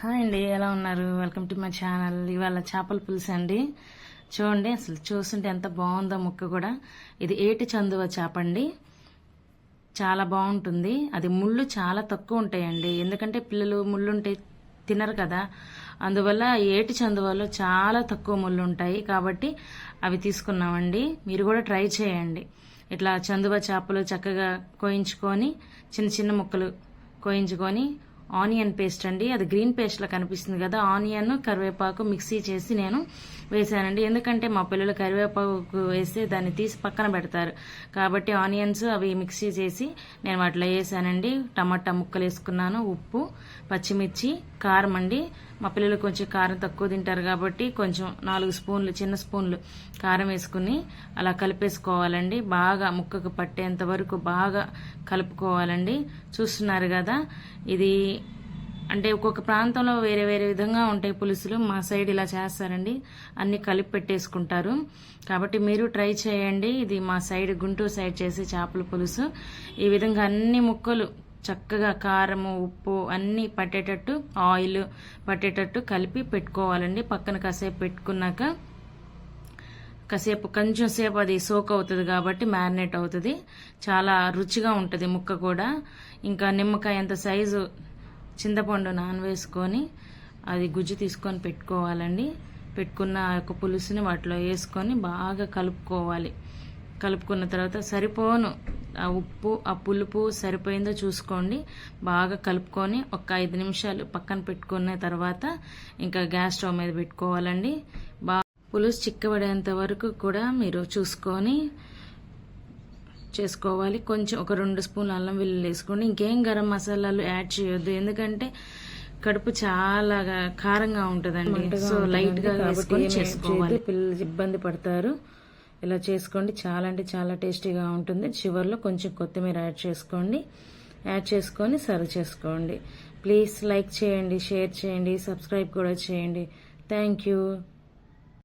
Hi అండి ఎలా ఉన్నారు? Welcome to my channel. ఇవాళ చేపల పులుసు అండి. చూడండి అసలు చూస్తుంటే ఎంత బాగుందో ముక్క కూడా. ఇది ఏటి చందువ చేప అండి. చాలా బాగుంటుంది. అది ముళ్ళు చాలా తక్కువ ఉంటాయండి. ఎందుకంటే పిల్లలు ముళ్ళు ఉంటే తినరు కదా. అందువల్ల ఏటి చందువలో చాలా తక్కువ ముళ్ళు ఉంటాయి. కాబట్టి అవి తీసుకున్నామండి. మీరు కూడా ట్రై చేయండి. ఇట్లా చందువ చేపలు చక్కగా కోయించుకొని చిన్న చిన్న ముక్కలు కోయించుకొని ఆనియన్ పేస్ట్ అండి. అది గ్రీన్ పేస్ట్లో కనిపిస్తుంది కదా. ఆనియన్ కరివేపాకు మిక్సీ చేసి నేను వేసానండి. ఎందుకంటే మా పిల్లలు కరివేపాకు వేస్తే దాన్ని తీసి పక్కన పెడతారు. కాబట్టి ఆనియన్స్ అవి మిక్సీ చేసి నేను వాటిలో వేసానండి. టమాటా ముక్కలు వేసుకున్నాను ఉప్పు పచ్చిమిర్చి కారం అండి. మా పిల్లలు కొంచెం కారం తక్కువ తింటారు కాబట్టి కొంచెం నాలుగు స్పూన్లు చిన్న స్పూన్లు కారం వేసుకుని అలా కలిపేసుకోవాలండి. బాగా ముక్కకు పట్టేంత వరకు బాగా కలుపుకోవాలండి. చూస్తున్నారు కదా ఇది అంటే ఒక్కొక్క ప్రాంతంలో వేరే వేరే విధంగా ఉంటాయి పులుసులు. మా సైడ్ ఇలా చేస్తారండి. అన్ని కలిపి పెట్టేసుకుంటారు. కాబట్టి మీరు ట్రై చేయండి. ఇది మా సైడ్ గుంటూరు సైడ్ చేసే చేపల పులుసు. ఈ విధంగా అన్ని ముక్కలు చక్కగా కారము ఉప్పు అన్నీ పట్టేటట్టు ఆయిల్ పట్టేటట్టు కలిపి పెట్టుకోవాలండి. పక్కన కాసేపు పెట్టుకున్నాక కాసేపు కొంచెం సేపు అది సోక్ అవుతుంది కాబట్టి మ్యారినేట్ అవుతుంది. చాలా రుచిగా ఉంటుంది ముక్క కూడా. ఇంకా నిమ్మకాయ అంత సైజు చింతపండు నానవేసుకొని అది గుజ్జు తీసుకొని పెట్టుకోవాలండి. పెట్టుకున్న ఆ యొక్క పులుసుని వాటిలో వేసుకొని బాగా కలుపుకోవాలి. కలుపుకున్న తర్వాత సరిపోను. ఆ ఉప్పు ఆ పులుపు సరిపోయిందో చూసుకోండి. బాగా కలుపుకొని ఒక ఐదు నిమిషాలు పక్కన పెట్టుకున్న తర్వాత ఇంకా గ్యాస్ స్టవ్ మీద పెట్టుకోవాలండి. బాగా పులుసు చిక్కబడేంత వరకు కూడా మీరు చూసుకొని చేసుకోవాలి. కొంచెం ఒక రెండు స్పూన్లు అల్లం వెల్లుల్లి వేసుకోండి. ఇంకేం గరం మసాలాలు యాడ్ చేయొద్దు. ఎందుకంటే కడుపు చాలా కారంగా ఉంటుందండి. సో లైట్గా వేసుకొని చేసుకోవాలి. పిల్లలు ఇబ్బంది పడతారు. ఇలా చేసుకోండి. చాలా అంటే చాలా టేస్టీగా ఉంటుంది. చివరిలో కొంచెం కొత్తిమీర యాడ్ చేసుకోండి. యాడ్ చేసుకొని సర్వ్ చేసుకోండి. ప్లీజ్ లైక్ చేయండి షేర్ చేయండి సబ్స్క్రైబ్ కూడా చేయండి. Thank you.